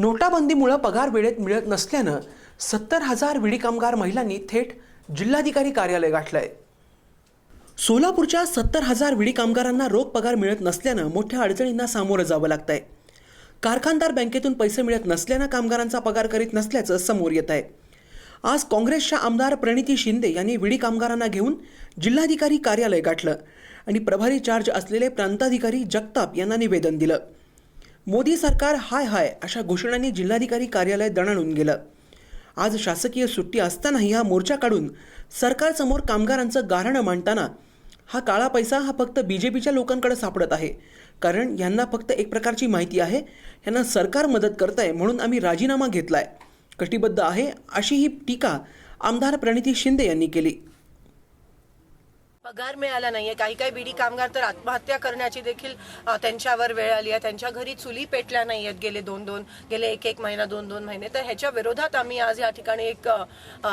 नोटाबंदीमुळं पगार वेळेत मिळत नसल्यानं सत्तर हजार विडी कामगार महिलांनी थेट जिल्हाधिकारी कार्यालय गाठलंय. सोलापूरच्या सत्तर हजार विडी कामगारांना रोख पगार मिळत नसल्यानं मोठ्या अडचणींना सामोरं जावं लागतंय. कारखानदार बँकेतून पैसे मिळत नसल्यानं कामगारांचा पगार करीत नसल्याचं समोर येत आहे आज काँग्रेसच्या आमदार प्रणिती शिंदे यांनी विडी कामगारांना घेऊन जिल्हाधिकारी कार्यालय गाठलं आणि प्रभारी चार्ज असलेले प्रांताधिकारी जगताप यांना निवेदन दिलं. मोदी सरकार हाय हाय अशा घोषणांनी जिल्हाधिकारी कार्यालय दणाणून गेलं. आज शासकीय सुट्टी असतानाही हा मोर्चा काढून सरकारसमोर कामगारांचं गारणं मांडताना हा काळा पैसा हा फक्त बी जे पीच्या लोकांकडे सापडत आहे. कारण यांना फक्त एक प्रकारची माहिती आहे यांना सरकार मदत करत आहे म्हणून आम्ही राजीनामा घेतला आहे कटिबद्ध आहे अशी ही टीका आमदार प्रणिती शिंदे यांनी केली. पगार मिळाला नाहीये. काही काही बीडी कामगार तर आत्महत्या करण्याची देखील त्यांच्यावर वेळ आली आहे. त्यांच्या घरी चुली पेटल्या नाहीयेत गेले दोन दोन गेले एक एक महिना दोन दोन महिने. तर ह्याच्या विरोधात आम्ही आज या ठिकाणी एक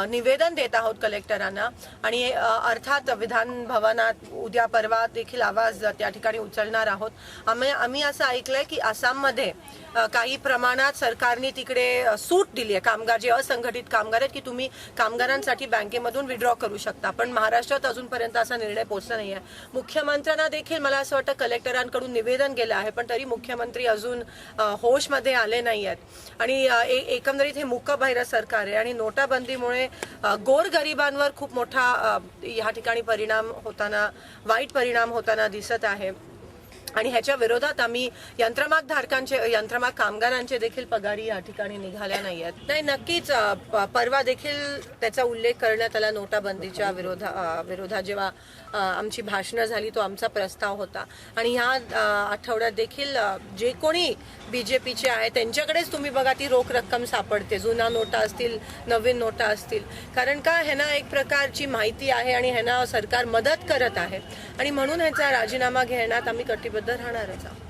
निवेदन देत आहोत कलेक्टरांना. आणि अर्थात विधान भवनात उद्या परवा देखील आवाज त्या ठिकाणी उचलणार आहोत. आम्ही आम्ही असं ऐकलंय की आसाममध्ये काही प्रमाणात सरकारने तिकडे सूट दिली आहे. कामगार जे असंघटित कामगार आहेत की तुम्ही कामगारांसाठी बँकेमधून विड्रॉ करू शकता. पण महाराष्ट्रात अजूनपर्यंत असा निर्णय पोहोचला नाही आहे मुख्यमंत्र्यांना देखील मला असं वाटतं कलेक्टरांकडून निवेदन गेलं आहे पण तरी मुख्यमंत्री अजून होशमध्ये आले नाही आहेत आणि एकंदरीत हे मुकबहिर सरकार आहे आणि नोटाबंदीमुळे गोरगरिबांवर खूप मोठा या ठिकाणी परिणाम होताना वाईट परिणाम होताना दिसत आहे. आणि ह्याच्या विरोधात आम्ही यंत्रमाग धारकांचे यंत्रमाग कामगारांचे देखील पगारी या ठिकाणी निघाल्या नाही आहेत नाही नक्कीच प- परवा देखील त्याचा उल्लेख करण्यात आला नोटाबंदीच्या विरोधा विरोधात जेव्हा आमची भाषणं झाली तो आमचा प्रस्ताव होता. आणि ह्या आठवड्यात देखील जे कोणी बीजेपीचे आहे त्यांच्याकडेच तुम्ही बघा ती रोख रक्कम सापडते. जुना नोटा असतील नवीन नोटा असतील. कारण का ह्यांना एक प्रकारची माहिती आहे आणि ह्यांना सरकार मदत करत आहे. आणि म्हणून ह्याचा राजीनामा घेण्यात आम्ही कटिबद्ध राहणारच आहोत.